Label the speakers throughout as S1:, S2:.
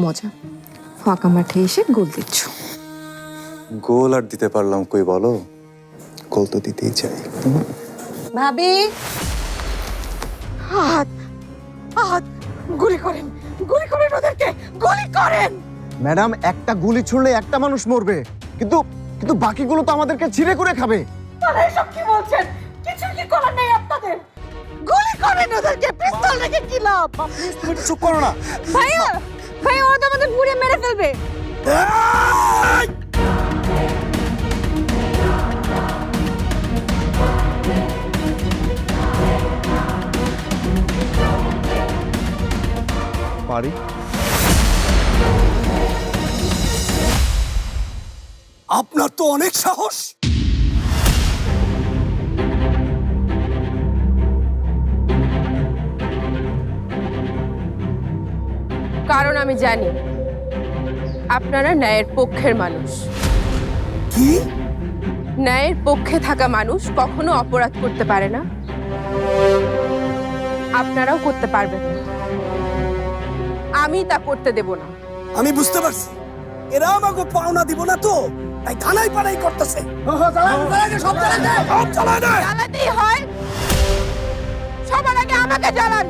S1: মজা। ফাঁকা মাঠে এসে গোল দিচ্ছ।
S2: গোল আর দিতে পারলাম কই বলো? গোল তো দিতেই চাই?
S3: ভাবি!
S4: হাত হাত গুলি করেন গুলি করেন ওদেরকে গুলি করেন!
S5: ম্যাডাম একটা গুলি ছুড়লে একটা মানুষ মরবে। কিন্তু কিন্তু বাকিগুলো তো আমাদেরকে ছিঁড়ে করে খাবে।
S4: তারা এসব কি বলছেন? কিছু কি করার নেই আপনাদের? গুলি করেন ওদেরকে পিস্তল রেখে কি লাভ?
S5: চুপ করো না।
S3: ভাইয়া! ভাইয়া ওরা তো আমাদের পুড়ে মেরে ফেলবে।
S5: পারি?
S6: আপনার তো অনেক সাহস।
S7: কারণ আমি জানি আপনারা ন্যায়ের পক্ষের মানুষ।
S6: কি?
S7: ন্যায়ের পক্ষে থাকা মানুষ কখনো অপরাধ করতে পারে না। আপনারাও করতে পারবেন না। আমি তা করতে দেব না।
S6: আমি বুঝতে পারছি। এরা আমাকে পাওনা দিব না তো তাই থানায় পাড়াই করতেছে। সব চালায়
S7: জ্বালাতেই হয়। সবার আগে আমাকে জ্বালান।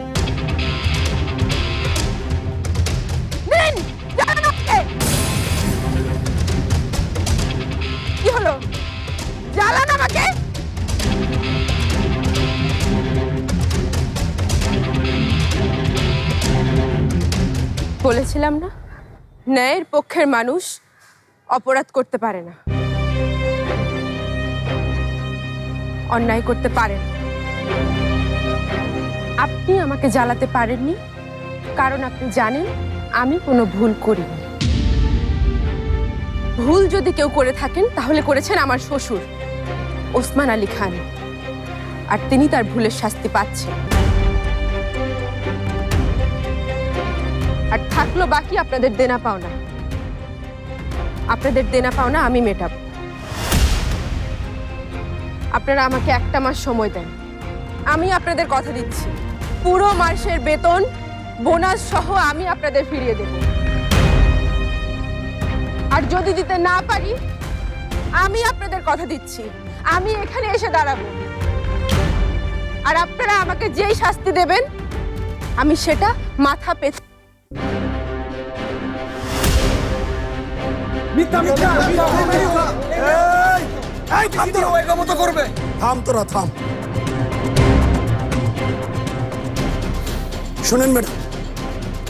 S7: আমাকে। বলেছিলাম না? ন্যায়ের পক্ষের মানুষ অপরাধ করতে পারে না। অন্যায় করতে পারেন। আপনি আমাকে জ্বালাতে পারেননি, কারণ আপনি জানেন আমি কোনো ভুল করিনি। ভুল যদি কেউ করে থাকেন, তাহলে করেছেন আমার শ্বশুর। ওসমান আলী খান। আর তিনি তার ভুলের শাস্তি পাচ্ছেন। আর থাকল বাকি আপনাদের দেনা পাওনা। আপনাদের দেনা পাওনা আমি মেটাবো। আপনারা আমাকে একটা মাস সময় দেন। আমি আপনাদের কথা দিচ্ছি। পুরো মাসের বেতন, বোনাস সহ আমি আপনাদের ফিরিয়ে দেব। আর যদি দিতে না পারি আমি আপনাদের কথা দিচ্ছি। আমি এখানে এসে দাঁড়াবো। আর আপনারা আমাকে যেই শাস্তি দেবেন আমি সেটা মাথা পেতে
S6: করবে। থাম তোরা থাম। শুনেন ম্যাডাম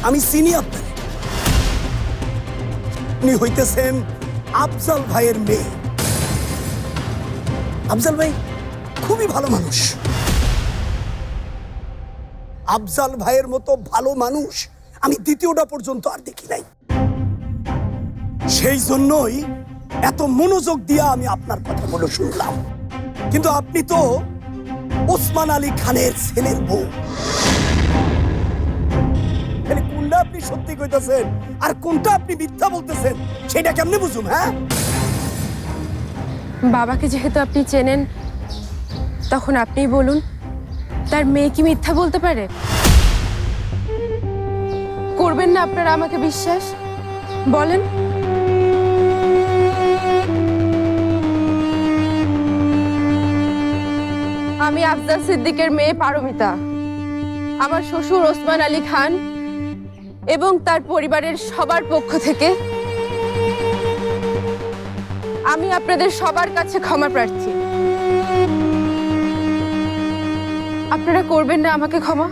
S6: আমি চিনি আপনার উনি হইতেছেন আফজাল ভাইয়ের মেয়ে। আফজাল ভাই, খুবই ভালো মানুষ। আফজাল ভাইয়ের মতো ভালো মানুষ আমি দ্বিতীয়টা পর্যন্ত আর দেখি নাই। সেই জন্যই এত মনোযোগ দিয়ে আমি আপনার কথাগুলো শুনলাম। কিন্তু আপনি তো ওসমান আলী খানের ছেলের বউ। তাহলে কোনটা আপনি সত্যি কইতেছেন? আর কোনটা আপনি মিথ্যা বলতেছেন? সেটা কেমনে বুঝুন হ্যাঁ?
S7: বাবাকে যেহেতু আপনি চেনেন, তখন আপনিই বলুন, তার মেয়ে কি মিথ্যা বলতে পারে? করবেন না আপনারা আমাকে বিশ্বাস? বলেন। আমি আফজাল সিদ্দিকের মেয়ে পারমিতা। আমার শ্বশুর ওসমান আলী খান এবং তার পরিবারের সবার পক্ষ থেকে আমি আপনাদের সবার কাছে ক্ষমা প্রার্থী। আপনারা করবেন না আমাকে ক্ষমা?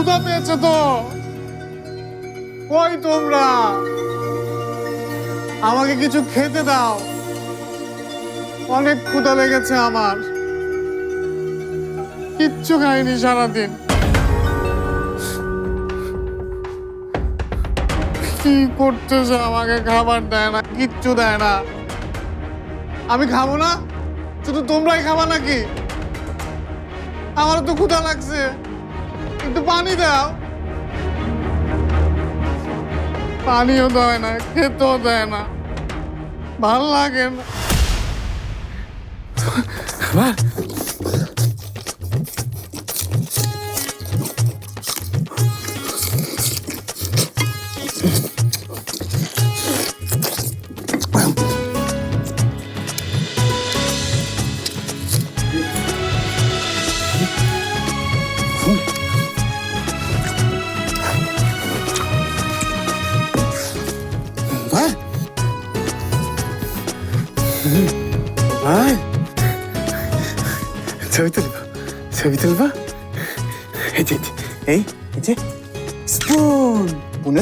S8: ক্ষুধা পেয়েছে তো? কই তোমরা? আমাকে কিছু খেতে দাও। অনেক ক্ষুধা লেগেছে আমার। কিচ্ছু খাইনি সারাদিন। কি করতেছে? আমাকে খাবার দেয় না, কিচ্ছু দেয় না। আমি খাব না? শুধু তোমরাই খাবা নাকি? আমারও তো ক্ষুধা লাগছে। একটু পানি দাও। পানিও দেয় না খেতেও দেয় না। ভালো লাগে না।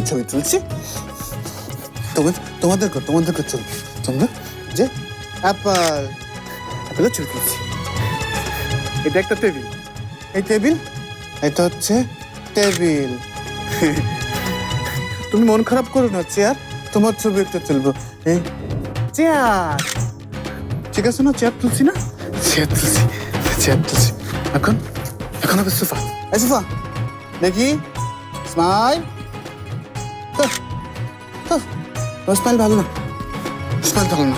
S9: ছবি তুলছি। তোমাদের কর তোমাদের কর চল তোমরা যে অ্যাপল। অ্যাপেলের ছবি তুলছি। এটা একটা টেবিল। এই টেবিল? এটা হচ্ছে টেবিল। তুমি মন খারাপ করো না চেয়ার। তোমার ছবি একটা তুলবো। এই চেয়ার। ঠিক আছে না চেয়ার তুলছি না? চেয়ার তুলছি চেয়ার তুলছি। এখন এখন হবে সোফা। এই সোফা। দেখি। স্মাইল। স্মাইল ভালো ভালো না ভালো না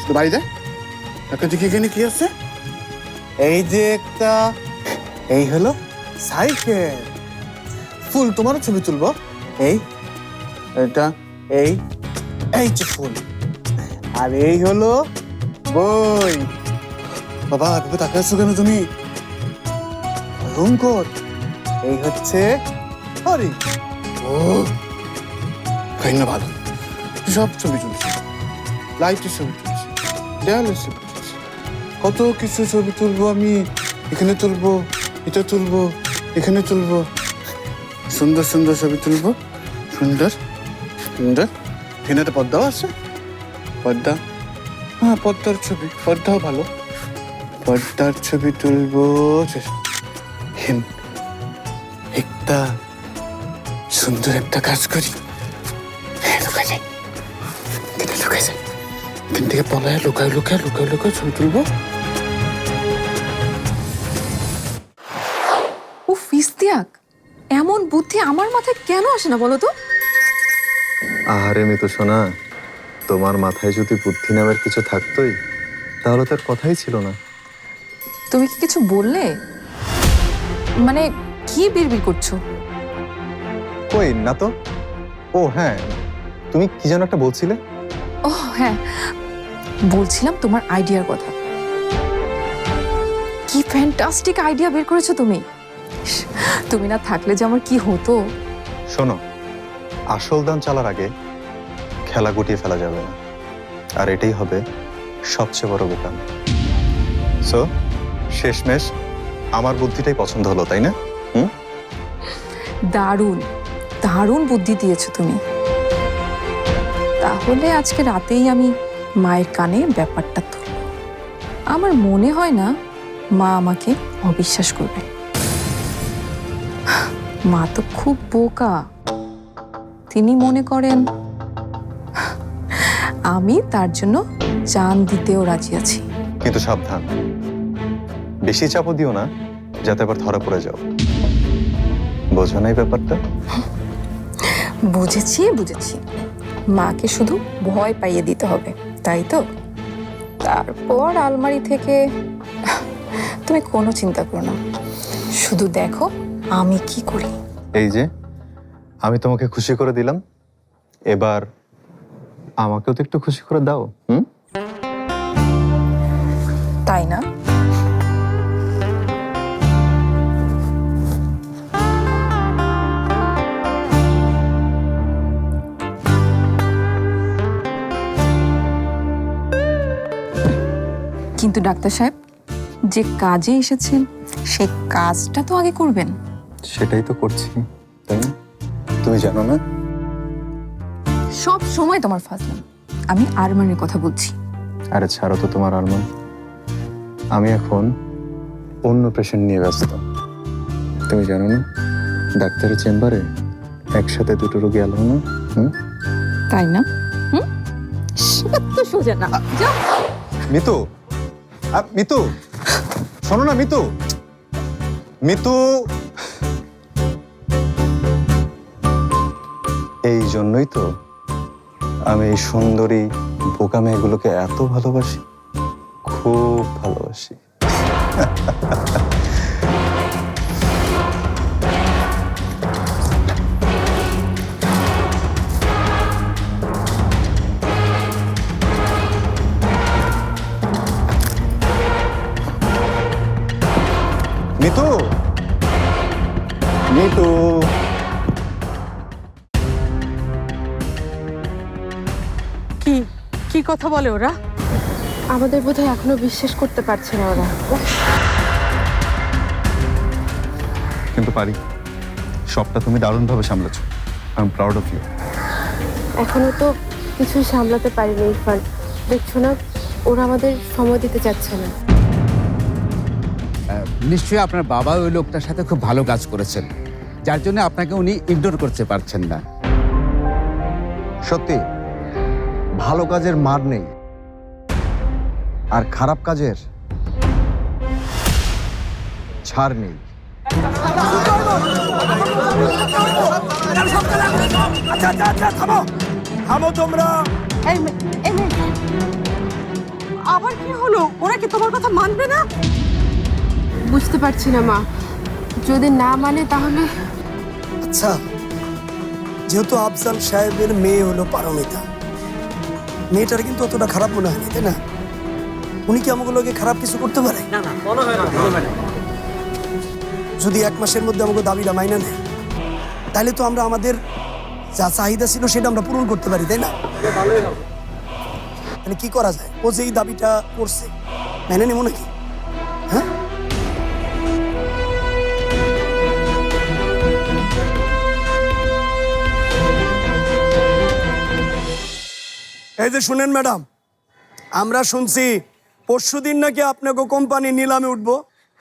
S9: শুধু বাড়িতে একটা এখানে কি আছে? এই যে একটা, এই হলো সাইকেল। ফুল তোমারও ছবি তুলবো? এই, এটা, এই এই যে ফুল। আর এই হলো বই। বাবা তাকে আছো কেন তুমি? ভয়ঙ্কর এই হচ্ছে হরি। ও ভালো। সব ছবি তুলছি। লাইটের ছবি তুলছি। দেয়ালের ছবি তুলছি। কত কিছু ছবি তুলবো আমি। এখানে তুলবো, এটা তুলবো, এখানে তুলবো। সুন্দর সুন্দর ছবি তুলবো। সুন্দর সুন্দর। এখানে একটা পর্দাও আছে। পর্দা। হ্যাঁ পর্দার ছবি। পর্দাও ভালো। পর্দার ছবি তুলবো। হেন, একটা সুন্দর একটা কাজ করি। হ্যাঁ লুকাই যাই। এখান থেকে পলায় লুকায় লুকায় লুকায় লুকায় ছবি তুলবো।
S1: ও ফিস্তিয়াক এমন বুদ্ধি আমার মাথায় কেন আসে না বলো তো?
S2: আহারে মিতু সোনা তোমার মাথায় যদি বুদ্ধি নামের কিছু থাকতোই তাহলে তার কথাই ছিল না।
S1: তুমি কি কিছু বললে? মানে কি বিড়বিড় করছ?
S2: কই না তো ও হ্যাঁ। তুমি কি যেন একটা বলছিলে?
S1: ও হ্যাঁ। বলছিলাম তোমার আইডিয়ার কথা। কি ফ্যান্টাস্টিক আইডিয়া বের করেছ তুমি? তুমি না থাকলে যে আমার কি হতো?
S2: শোনো আসল দান চালার আগে খেলা গুটিয়ে ফেলা যাবে না। আর এটাই হবে সবচেয়ে বড় বোকাম। সো শেষমেশ আমার বুদ্ধিটাই পছন্দ হলো তাই না?
S1: দারুণ। দারুণ বুদ্ধি দিয়েছ তুমি। তাহলে আজকে রাতেই আমি মায়ের কানে ব্যাপারটা তুলব আমার মনে হয় না মা আমাকে অবিশ্বাস করবে। মা তো খুব বোকা। তিনি মনে করেন আমি তার জন্য চান দিতেও রাজি আছি।
S2: কিন্তু সাবধান। বেশি চাপও দিও না যাতে আবার ধরা পড়ে যাও। বোঝো না এই ব্যাপারটা?
S1: বুঝেছি বুঝেছি। মাকে শুধু ভয় পাইয়ে দিতে হবে তাই তো? তারপর আলমারি থেকে তুমি কোনো চিন্তা করো না। শুধু দেখো আমি কি করি।
S2: এই যে আমি তোমাকে খুশি করে দিলাম। এবার আমাকেও তো একটু খুশি করে দাও হুম?
S1: তাই না? কিন্তু ডাক্তার সাহেব যে কাজে এসেছেন সে কাজটা তো আগে করবেন।
S2: সেটাই তো করছি তাই না? তুমি জানো না?
S1: সব সময় তোমার ফাজলাম আমি আরমানের কথা বলছি।
S2: আরে ছাড়ো তো তোমার আরমান। আমি এখন অন্য পেশেন্ট নিয়ে ব্যস্ত। তুমি জানো না? ডাক্তারের চেম্বারে একসাথে দুটো রোগী এলো না?
S1: তাই না?
S10: তো সোজা না।
S2: মিতু! মিতু। শোনো না, মিতু। মিতু। এই জন্যই তো আমি এই সুন্দরী বোকা মেয়েগুলোকে এত ভালোবাসি। খুব ভালোবাসি। মিতু? মিতু?
S4: কি কি কথা বলে ওরা?
S7: আমাদের বোধহয় এখনও বিশ্বাস করতে পারছে না ওরা।
S2: কিন্তু পারি সবটা তুমি দারুণভাবে সামলেছো। I am proud of you
S7: এখনও তো কিছুই সামলাতে পারিনি ইরফান। দেখছ না ওরা আমাদের সময় দিতে চাচ্ছে না।
S11: নিশ্চয়ই আপনার বাবা ওই লোকটার সাথে খুব ভালো কাজ করেছেন যার জন্য আপনাকে উনি ইগনোর করতে পারছেন না।
S5: সত্যি ভালো কাজের মার নেই আর খারাপ কাজের ছাড় নেই।
S4: আবার কি হলো? ওরা কি তোমার কথা মানবে না?
S7: বুঝতে পারছি না মা। যদি না মানে তাহলে
S6: আচ্ছা যেহেতু আফজাল সাহেবের মেয়ে হলো পারমিতা মেয়েটার কিন্তু অতটা খারাপ মনে হয়নি তাই না? উনি কি আমাগুলোকে খারাপ কিছু করতে পারে? না না না যদি এক মাসের মধ্যে আমাকে দাবিটা মাইনা নেয় তাহলে তো আমরা আমাদের যা চাহিদা ছিল সেটা আমরা পূরণ করতে পারি তাই না? তাহলে কি করা যায়? ও যে এই দাবিটা করছে মেনে নেব নাকি? এই যে শুনেন ম্যাডাম আমরা শুনছি পরশু দিন নাকি আপনাকে কোম্পানি নিলামে উঠবো।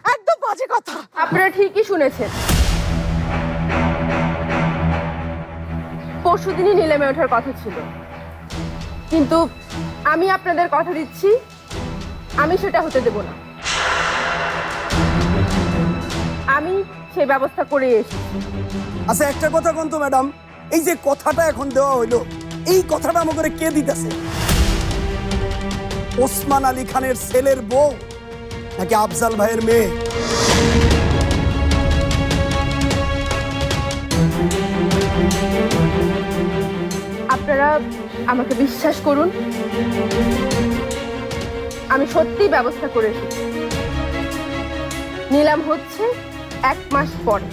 S4: একদম বাজে কথা।
S7: আপনারা ঠিকই শুনেছেন। পরশু দিনই নিলামে ওঠার কথা ছিল। কিন্তু আমি আপনাদের কথা দিচ্ছি আমি সেটা হতে দেব না। আমি সেই ব্যবস্থা করে এসেছি।
S6: আচ্ছা একটা কথা কোন তো ম্যাডাম এই যে কথাটা এখন দেওয়া হইল এই কথাটা আমাকে কে দিতেছে? ওসমান আলী খানের ছেলের বউ নাকি আফজাল ভাইয়ের মেয়ে?
S7: আপনারা আমাকে বিশ্বাস করুন। আমি সত্যিই ব্যবস্থা করে নিলাম হচ্ছে এক মাস পরে।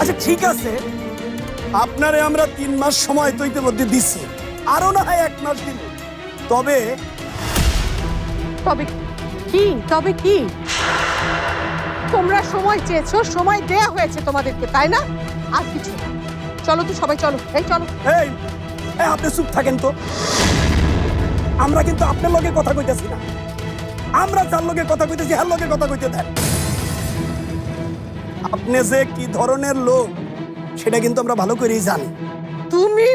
S6: আচ্ছা ঠিক আছে। আপনারে আমরা তিন মাস সময় তো ইতিমধ্যে দিচ্ছি আরও না হয় এক মাস দিন তবে
S4: তবে কি? তবে কি? তোমরা সময় চেয়েছো সময় দেয়া হয়েছে তোমাদেরকে তাই না? আর কিছু না। চলো তো সবাই চলো। এই চলো।
S6: এই এই, আপনি চুপ থাকেন তো। আমরা কিন্তু আপনার লগে কথা কইতেছি না। আমরা যার লগে কথা কইতেছি হ্যার লগে কথা কইতে দেন। আপনি যে কি ধরনের লোক সেটা কিন্তু আমরা ভালো করেই জানি।
S4: তুমি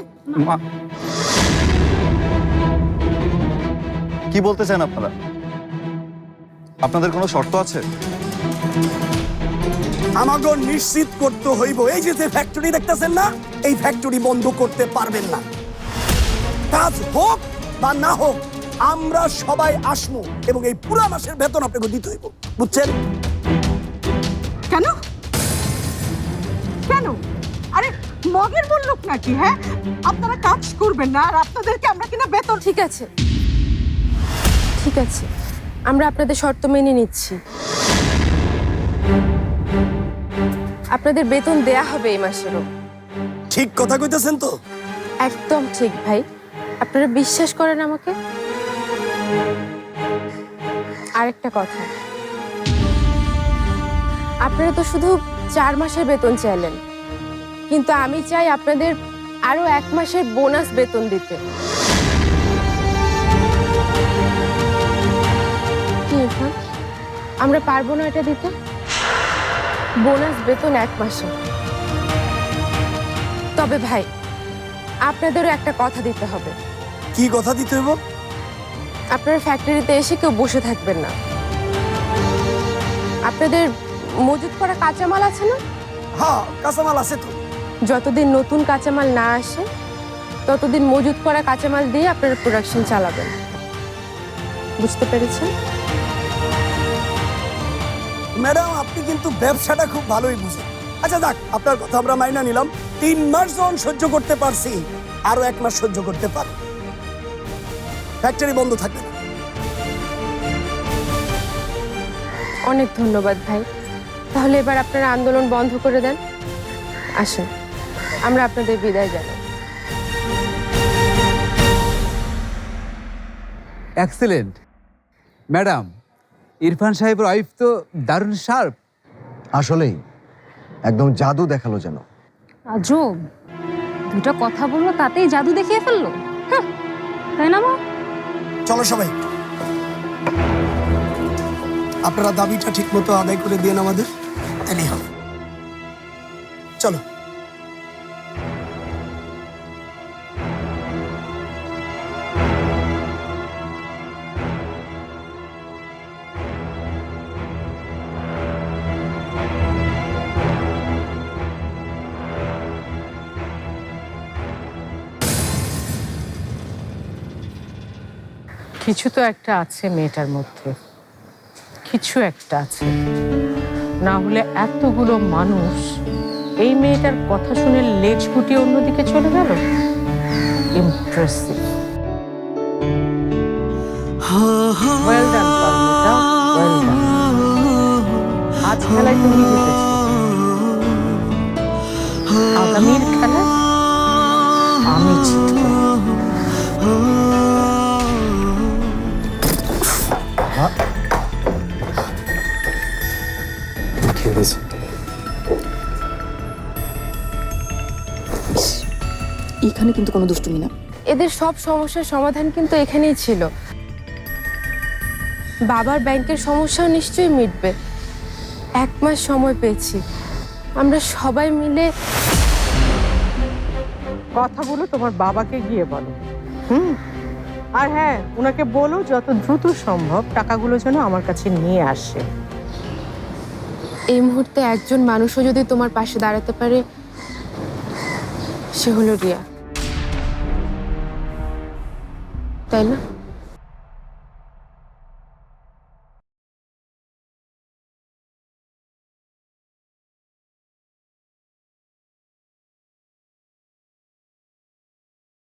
S2: কি বলতে চান আপনারা? আপনাদের কোনো শর্ত আছে?
S6: আমাকে নিশ্চিত করতে হইব। এই যে যে ফ্যাক্টরি দেখতেছেন না এই ফ্যাক্টরি বন্ধ করতে পারবেন না। কাজ হোক বা না হোক আমরা সবাই আসব এবং এই পুরা মাসের বেতন আপনাকে দিতে হইব। বুঝছেন?
S4: আরে মূল লোক নাকি হ্যাঁ? আপনারা কাজ করবেন না আর আপনাদেরকে আমরা কিনা বেতন
S7: ঠিক আছে। ঠিক আছে। আমরা আপনাদের শর্ত মেনে নিচ্ছি। আপনাদের বেতন দেয়া হবে এই মাসেরও।
S6: ঠিক কথা কইতেছেন তো।
S7: একদম ঠিক ভাই। আপনারা বিশ্বাস করেন আমাকে? আরেকটা কথা। আপনারা তো শুধু চার মাসের বেতন চাইলেন। কিন্তু আমি চাই আপনাদের আরও এক মাসের বোনাস বেতন দিতে। আমরা পারব না এটা দিতে? বোনাস বেতন এক মাসে। তবে ভাই আপনাদেরও একটা কথা দিতে হবে।
S6: কি কথা দিতে হইব?
S7: আপনারা ফ্যাক্টরিতে এসে কেউ বসে থাকবেন না। আপনাদের মজুত করা কাঁচামাল আছে না?
S6: হ্যাঁ কাঁচামাল আছে তো।
S7: যতদিন নতুন কাঁচামাল না আসে ততদিন মজুত করা কাঁচামাল দিয়ে আপনারা প্রোডাকশন চালাবেন। বুঝতে পেরেছেন?
S6: ম্যাডাম আপনি কিন্তু ব্যবসাটা খুব ভালোই বুঝেন। আচ্ছা যাক আপনার কথা আমরা মাইনা নিলাম। তিন মাস যখন সহ্য করতে পারছি। আরও এক মাস সহ্য করতে পারো ফ্যাক্টরি বন্ধ থাকবে না।
S7: অনেক ধন্যবাদ ভাই। তাহলে এবার আপনারা আন্দোলন বন্ধ করে দেন। আসুন। আমরা আপনাদের বিদায় জানাই।
S11: এক্সেলেন্ট ম্যাডাম ইরফান সাহেবের ওয়াইফ তো দারুণ শার্প
S5: আসলেই একদম জাদু দেখাল যেন।
S10: আজব দুটো কথা বলল তাতেই জাদু দেখিয়ে ফেলল। হাহ, তাই না মা?
S6: চলো সবাই। আপনারা দাবিটা ঠিক মতো আদায় করে দিন আমাদের। তাহলেই হবে চলো।
S4: কিছু তো একটা আছে মেয়েটার মধ্যে। কিছু একটা আছে। না হলে এতগুলো মানুষ এই মেয়েটার কথা শুনে লেজ গুটিয়ে অন্যদিকে চলে গেল? ইমপ্রেসিভ ওয়েল ওয়েল ডান আজ খেলায় তুমি
S1: কিন্তু কোনো দুষ্টুমি না।
S7: এদের সব সমস্যার সমাধান কিন্তু এখানেই ছিল। বাবার ব্যাংকের সমস্যাও নিশ্চয়ই মিটবে। এক মাস সময় পেয়েছি। আমরা সবাই মিলে
S4: কথাগুলো তোমার বাবাকে গিয়ে বলো। হুম? আর হ্যাঁ ওনাকে বলো যত দ্রুত সম্ভব টাকাগুলো যেন আমার কাছে নিয়ে আসে।
S7: এই মুহূর্তে একজন মানুষও যদি তোমার পাশে দাঁড়াতে পারে সে হলো রিয়া। তাই না